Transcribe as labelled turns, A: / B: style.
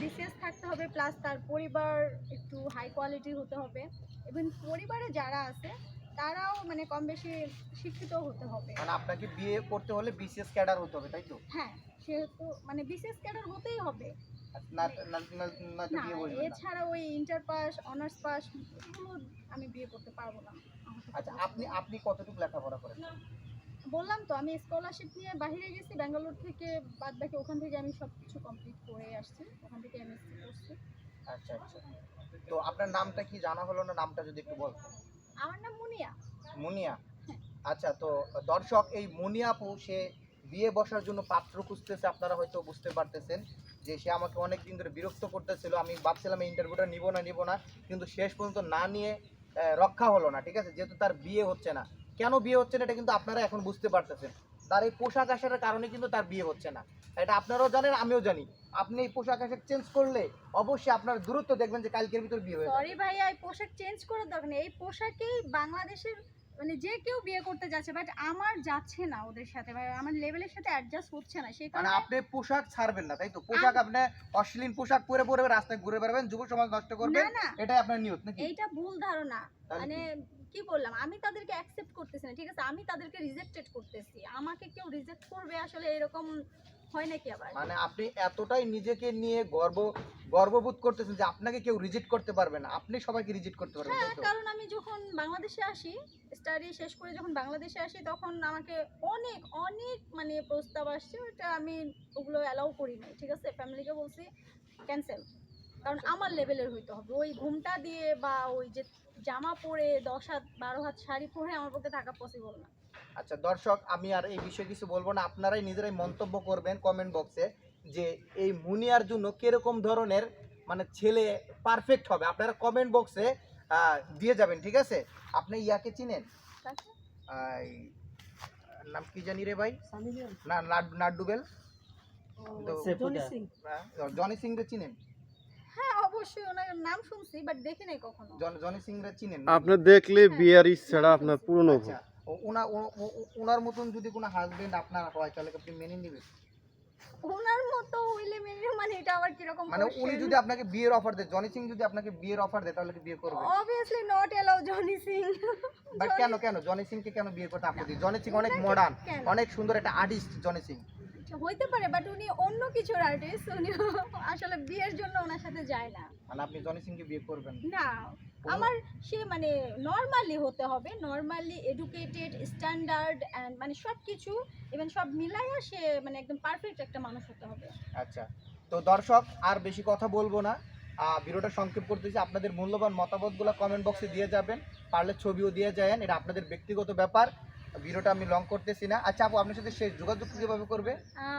A: BCS থাকতে হবে plus তার পরিবার একটু হাই কোয়ালিটির হতে হবে। এবং পরিবারে যারা আছে তারাও মানে কম বেশি শিক্ষিত হতে হবে।
B: মানে আপনাকে বিয়ে করতে হলে বিশেষ ক্যাডার হতে হবে তাই তো?
A: হ্যাঁ সেহেতু মানে বিশেষ ক্যাডার হতেই হবে।
B: না
A: এছাড়া ওই ইন্টার পাস অনার্স পাস এগুলো আমি বিয়ে করতে পারব না।
B: আচ্ছা আপনি আপনি কতটুকু লেখাপড়া করেন?
A: বললাম তো আমি স্কলারশিপ নিয়ে বাইরে গেছি ব্যাঙ্গালোর থেকে বাদ বাকি ওখান থেকে আমি সব কিছু কমপ্লিট করে আসছি ওখান থেকে এমএসসি করছি
B: আচ্ছা আচ্ছা তো আপনার নামটা কি? জানা হলো না? নামটা যদি একটু বলতেন।
A: আমার নাম মুনিয়া।
B: মুনিয়া? আচ্ছা তো দর্শক এই মুনিয়া আপু সে বিয়ে বসার জন্য পাত্র খুঁজতেছে আপনারা হয়তো বুঝতে পারতেছেন যে সে আমাকে অনেক দিন ধরে বিরক্ত করতেছিল। আমি ভাবছিলাম এই ইন্টারভিউটা নিব না নিব না কিন্তু শেষ পর্যন্ত না নিয়ে রক্ষা হলো না ঠিক আছে? যেহেতু তার বিয়ে হচ্ছে না। কেন বিয়ে হচ্ছে না এটা কিন্তু আপনারা এখন বুঝতে পারতেছেন। তার এই পোশাক আশাকের কারণে কিন্তু তার বিয়ে হচ্ছে না। এটা আপনারাও জানেন, আমিও জানি। আপনি এই পোশাক আশাক চেঞ্জ করলে অবশ্যই আপনার দূরত্ব দেখবেন যে কালকের ভিতর বিয়ে হয়ে
A: সরি ভাইয়া, এই পোশাক চেঞ্জ করার দরকার নেই। এই পোশাকেই বাংলাদেশের মানে যে কেউ বিয়ে করতে যাচ্ছে বাট আমার যাচ্ছে না ওদের সাথে ভাই আমার লেভেলের সাথে অ্যাডজাস্ট হচ্ছে না। সেই
B: মানে
A: কারণে
B: আপনি পোশাক ছাড়বেন না তাই তো? পোশাক আপনি অশ্লীল পোশাক পরে পরে রাস্তায় ঘুরে বেড়াবেন যুব সমাজ নষ্ট করবেন এটাই আপনার নিয়ত নাকি?
A: এইটা ভুল ধারণা। মানে কি? বললাম আমি তাদেরকে অ্যাকসেপ্ট করতেছি না ঠিক আছে? আমি তাদেরকে রিজেক্টেড করতেছি। আমাকে কেউ রিজেক্ট করবে আসলে এরকম হয় নাকি আবার?
B: মানে আপনি এতটাই নিজেকে নিয়ে গর্ব গর্ববোধ করতেছেন যে আপনাকে কেউ রিজেক্ট করতে পারবে না। আপনি সবাইকে রিজেক্ট করতে পারবেন
A: হ্যাঁ কারণ আমি যখন বাংলাদেশে আসি স্টাডি শেষ করে যখন বাংলাদেশে আসি তখন আমাকে অনেক অনেক মানে প্রস্তাব আসছে ওটা আমি ওগুলো অ্যালাউ করি নাই ঠিক আছে? ফ্যামিলিকে বলছি ক্যান্সেল কারণ আমার লেভেলের হইতে হবে। ওই ঘুমটা দিয়ে বা ওই যে জামা পরে দশ হাত বারো হাত শাড়ি পরে আমার পক্ষে থাকা পসিবল না।
B: আচ্ছা দর্শক আমি আর এই বিষয়ে কিছু বলব না। আপনারাই নিজেরাই মন্তব্য করবেন কমেন্ট বক্সে যে এই মুনিয়ার জন্য কীরকম ধরনের মানে ছেলে পারফেক্ট হবে। আপনারা কমেন্ট বক্সে দিয়ে যাবেন ঠিক আছে? আপনি ইয়াকে চিনেন? নাম কি জানি রে ভাই? না নাড- নাড্ডুবেল হ্যাঁ, জনি সিং। রে চিনেন?
A: হ্যাঁ অবশ্যই ওনার নাম শুনছি বাট দেখি নাই
B: জনি সিং রে চিনেন?
C: আপনি দেখলে বিয়ার ইচ্ছাটা আপনার পূরণ হবে।
B: আচ্ছা ওনার মতন যদি কোনো হাজবেন্ড আপনার হয় তাহলে আপনি মেনে নেবেন?
A: ওনার মতো হইলে মেনে মানে এটা আবার কীরকম
B: মানে উনি যদি আপনাকে বিয়ের অফার দেয় জনি সিং যদি আপনাকে বিয়ের অফার দেয় তাহলে কি বিয়ে করবেন
A: obviously not allow Johnny Singh.
B: But কেন কেন? জনি সিংকে কেন বিয়ে করতে আপত্তি? জনি সিং অনেক মডার্ন অনেক সুন্দর একটা আর্টিস্ট জনি সিং।
A: হইতে পারে বাট উনি অন্য কিছুর আর্টিস্ট উনি আসলে বিয়ের জন্য ওনার সাথে যায় না।
B: মানে আপনি জনি সিংকে বিয়ে করবেন?
A: না। আমার সে মানে নর্মালি হতে হবে নর্মালি এডুকেটেড স্ট্যান্ডার্ড অ্যান্ড মানে সব কিছু ইভেন সব মিলাইয়া সে মানে একদম পারফেক্ট একটা মানুষ হতে হবে।
B: আচ্ছা তো দর্শক আর বেশি কথা বলব না। ভিডিওটা সংক্ষেপ করতেছি আপনাদের মূল্যবান মতামতগুলো কমেন্ট বক্সে দিয়ে যাবেন পারলে ছবিও দিয়ে যাবেন এটা আপনাদের ব্যক্তিগত ব্যাপার। ভিডিওটা আমি লং করতেছি না। আচ্ছা আপু আপনার সাথে শেষ যোগাযোগ কীভাবে করবে?